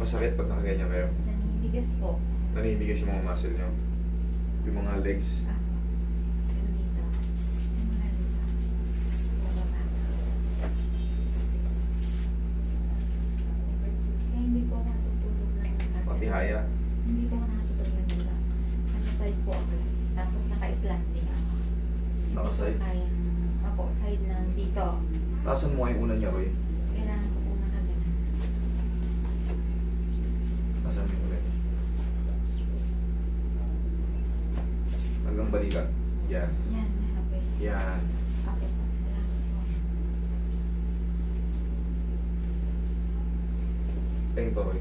Masakit pag nakaganyan kayo. Naninigas po. Naninigas yung mga muscle nyo. Yung mga legs. Ah. Eh, hindi po ako natutulog ng dito. Naka-side po ako. Tapos naka-slanting ako. Naka-side? Kayang, ako, side ng dito. Taasan mo nga yung una niya, Roy. Kailangan ko po nakaganan. Taasan mo yung una niya. Hanggang balikat. Yan. Yan, okay. Yan. Okay. Ayun pa, Roy.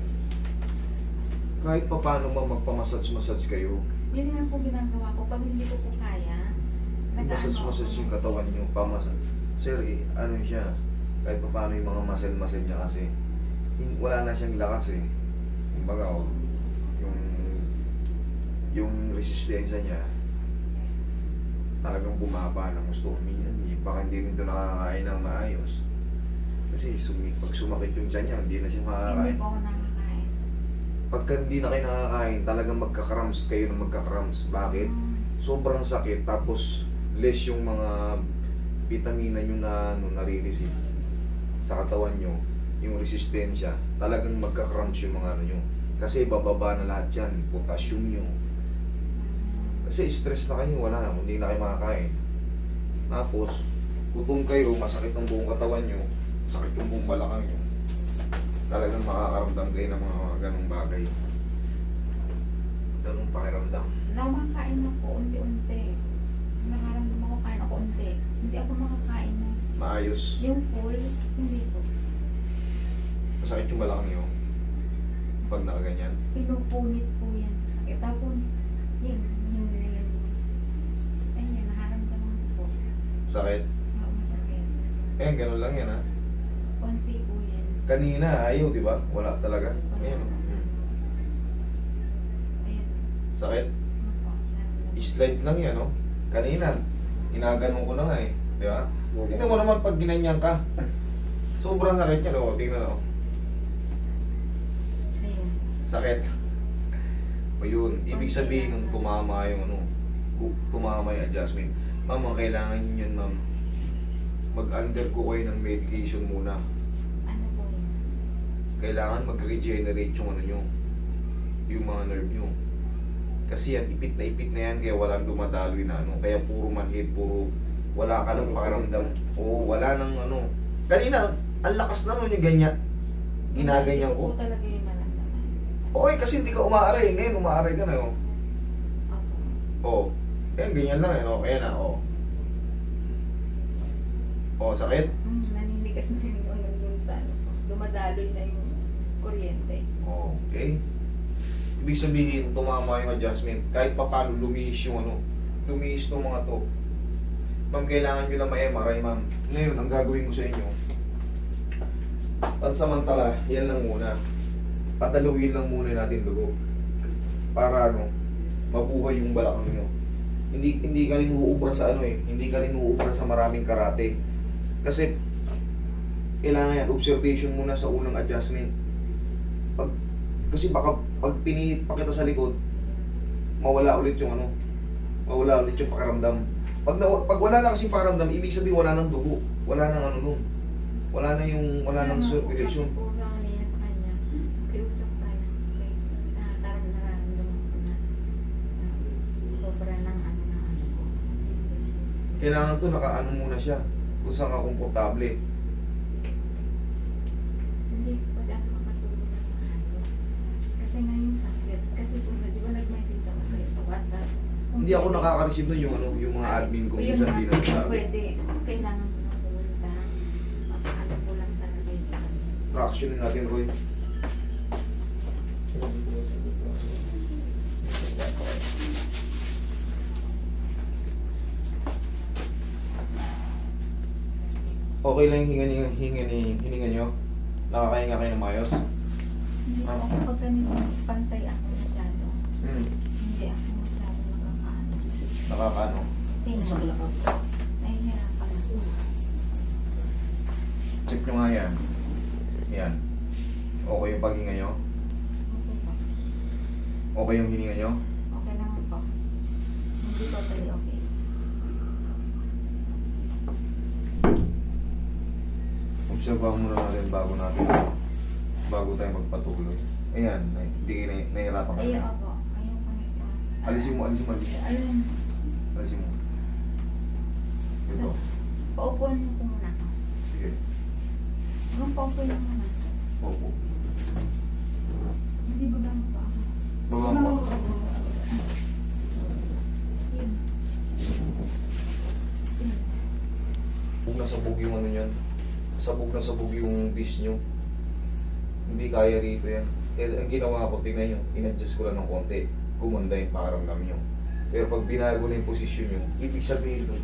Kahit pa paano ma magpamassage-massage kayo, Yun nga po ginagawa ko. Pag hindi ko po kaya, massage-massage yung katawan nyo, pamassage. Sir, eh, ano siya, kahit pa paano yung mga muscle-muscle niya kasi, wala na siyang lakas eh. Kumbaga, oh, yung, yung resistensya niya, talagang bumaba ng gusto uminan. Eh. Baka hindi rin ito nakakain ng maayos. Kasi sumi pag sumakit yung tiyan niya, hindi na siya Hindi makakain. po ako nakakain. Pagka hindi na kayo nakakain, talagang magkakrams kayo ng magkakrams. Bakit? Mm. sobrang sakit tapos less yung mga vitamina nyo na ano, nare-receive sa katawan nyo yung resistensya talagang magka-cramps yung mga ano nyo kasi bababa na lahat yan potassium nyo kasi stress na kayo wala na hindi na kayo makakain tapos gutom kayo masakit ang buong katawan nyo sakit yung buong balakang nyo talagang makakaramdam kayo ng mga ganong bagay ganong pakiramdam Namakain ako unti-unti. Nakaramdam ako kain ako unti. Hindi ako makakain ng maayos yung full, hindi po. Masakit yung balakang nyo pag nakaganyan. Pinupunit po yan sa sakit. Tapos, yun, yun. Ayun, nakaramdaman po. Sakit. Oo, masakit. Eh, ganun lang yan ha. Unti po yan. Kanina, ayaw, di ba? Wala talaga. Ayan. oh. Hmm. Ayun. Sakit. Po, nararamdaman. Slide lang yan, no? Kanina, ginaganon ko na nga eh. Di ba? Tingnan mo naman pag ginanyan ka. Sobrang sakit yan, oh. Tingnan oh. Ayun. Sakit. O yun, ibig sabihin nung tumama yung ano, tumama yung adjustment. Ma'am, ang kailangan nyo yan, ma'am. Mag-undergo kayo ng medication muna. Ano po yun? kailangan mag-regenerate yung ano nyo, yung mga nerve nyo. Kasi yan, ipit na ipit na yan, kaya walang dumadaloy na ano. Kaya puro manhid, puro wala ka ng pakiramdam. Oo, wala nang ano. Kanina, ang lakas na nun yung ganyan. Ginaganyan ko. talaga yung Okay, kasi hindi ka umaaray. Ngayon, umaaray ka na, oh. Oo. Eh, ganyan lang, eh, no? Kaya na, oh. Oh, sakit? Mm, naninigas na yung hanggang dun sa ano. Dumadaloy na yung kuryente. Okay. Ibig sabihin, tumama yung adjustment. Kahit pa paano lumihis yung ano, lumihis ng mga to. Ma'am, kailangan nyo na ma-MRI, ma'am. Ngayon, ang gagawin ko sa inyo, pansamantala, yan lang muna. Pataluhin lang muna natin dugo. Para ano, mabuhay yung balakang nyo. Hindi hindi ka rin uubra sa ano eh, hindi ka rin uubra sa maraming karate. Kasi kailangan yan, observation muna sa unang adjustment. Pag, kasi baka pag pinihit pa kita sa likod, mawala ulit yung ano, mawala ulit yung pakiramdam. Pag, na, pag wala na kasi pakiramdam, ibig sabihin wala nang dugo, wala nang ano nun. Wala na yung, wala nang circulation. Kaya po sa kanina sa kanya, kiusap ka na kasi nakakaram nararamdaman ko na, na sobra ng ano na ano ko. Kailangan to nakaano muna siya, kung saan ka komportable. Hindi po ako makatulog ng maayos. Kasi nga yung sakit. Kasi po, di ba nag-message ako sa, sa WhatsApp? Hindi ako nakaka-receive nun yung ano, yung mga admin ko minsan hindi na sabi. Pwede. Kailangan ko na pumunta. Makaano ko lang talaga yung Fraction natin, Roy. Okay lang yung hinga, ni, hinga ni, hininga nyo? Nakakahinga kayo ng mayos? Hindi po ako pag ganito, pantay ako masyado. Hmm. Hindi ako masyado nakakaano. Nakakaano? Tingnan ko. Nahihirapan ako. Check nyo nga yan. Yan. Okay yung paghinga nyo? Okay yung hininga nyo? Okay naman po. Hindi totally okay. Obserbahan muna natin bago natin bago tayo magpatuloy. Ayan, na, hindi kayo na, nahihirapan ka. Ayun po. Ayun po nito. Alisin mo, alisin mo, alisin mo. Ayun. Alisin mo. Ito. Paupuan mo po muna. Sige. Hanggang paupuan mo muna. Opo. Hindi ba ba mo pa ako? Baba mo. Yun. Yun. Sabog na sabog yung ano yan. Sabog na sabog yung disc nyo. Hindi kaya rito yan. Kaya ang ginawa ko, tingnan nyo, in-adjust ko lang ng konti. Gumanda yung pakiramdam nyo. Pero pag binago na yung posisyon nyo, ibig sabihin doon,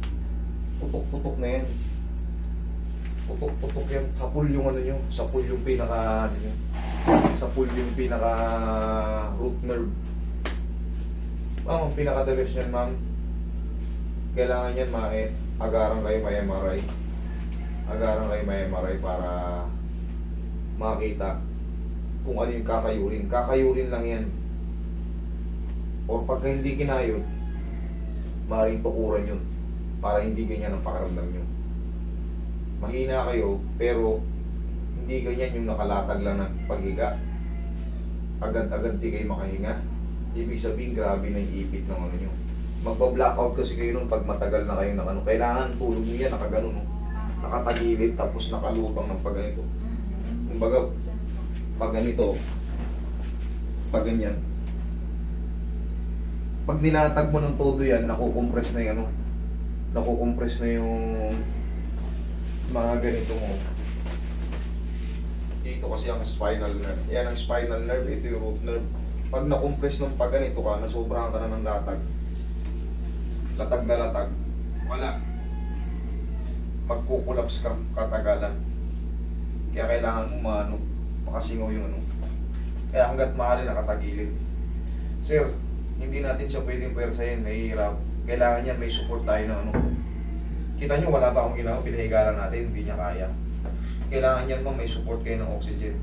putok-putok na yan. Putok-putok yan. Sapul yung ano nyo. Sapul yung pinaka, ano nyo. Sapul yung pinaka root nerve. Ma'am, ang pinaka-the yan, ma'am. Kailangan yan, ma eh, agaran kayo may MRI. Agaran kayo may MRI para makita kung ano yung kakayurin. Kakayurin lang yan. O pagka hindi kinayod, maaaring tukuran yun para hindi ganyan ang pakiramdam nyo. Mahina kayo, pero hindi ganyan yung nakalatag lang ng paghiga. Agad-agad di kayo makahinga. Ibig sabihin, grabe na yung ipit ng ano nyo. Magpa-blackout kasi kayo nun pag matagal na kayo ng ano. Kailangan tulog nyo yan, nakaganon. No? Nakatagilid, tapos nakalutang ng pag ganito. Kumbaga, pag ganito, pag ganyan, nilatag mo ng todo yan, nakukompress na yung ano, nakukompress na yung mga ganito mo. Dito kasi ang spinal nerve. Yan ang spinal nerve, ito yung root nerve. Pag nakompress ng pag ganito ka, nasobrahan ka na ng latag. Latag na latag. Wala. Magkukulaps ka katagalan. Kaya kailangan mo maano, makasingaw yung ano. Kaya hanggat maaari nakatagilid. Sir, hindi natin siya pwedeng pwersahin, nahihirap. Kailangan niya may support tayo ng ano. Kita nyo, wala pa akong ginawa, pinahigalan natin, hindi niya kaya. Kailangan niyan ma'am, may support kayo ng oxygen.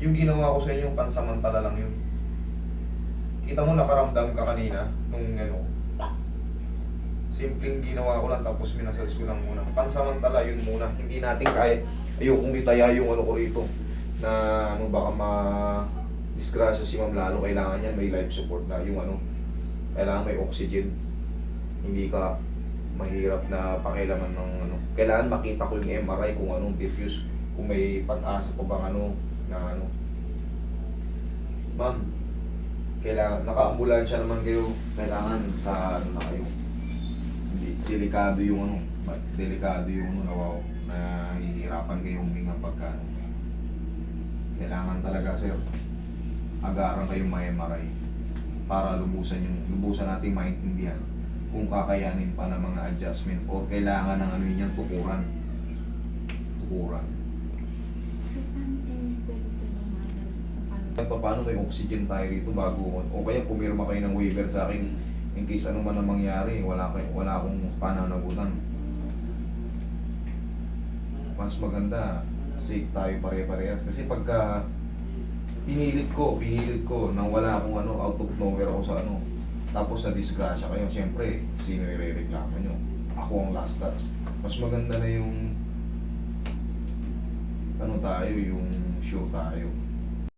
Yung ginawa ko sa inyo, pansamantala lang yun. Kita mo nakaramdam ka kanina, nung ano, simpleng ginawa ko lang tapos minasals ko lang muna. Pansamantala yun muna. Hindi natin kaya, ayokong itaya yung ano ko rito na ano baka ma disgrasya si ma'am lalo. Kailangan niyan may life support na yung ano. Kailangan may oxygen. Hindi ka mahirap na pakialaman ng ano. Kailangan makita ko yung MRI kung anong diffuse kung may pag-asa pa bang ano na ano. Ma'am kailangan naka-ambulansya naman kayo. Kailangan sa ano na kayo delikado yung ano delikado yung ano na wow na hihirapan kayong huminga pagka ano. kailangan talaga sir agaran kayong may MRI para lubusan yung lubusan nating maintindihan kung kakayanin pa ng mga adjustment o kailangan ng ano yun tukuran. Tukuran. Paano may oxygen tayo dito bago o kaya pumirma kayo ng waiver sa akin in case ano man ang mangyari wala kayo wala akong pananagutan. Mas maganda safe tayo pare-parehas. Kasi pagka pinilit ko pinilit ko nang wala akong ano out of nowhere ako sa ano tapos sa disgrasya kayo syempre sino irereklamo nyo? Ako ang last touch. Mas maganda na yung ano tayo yung sure tayo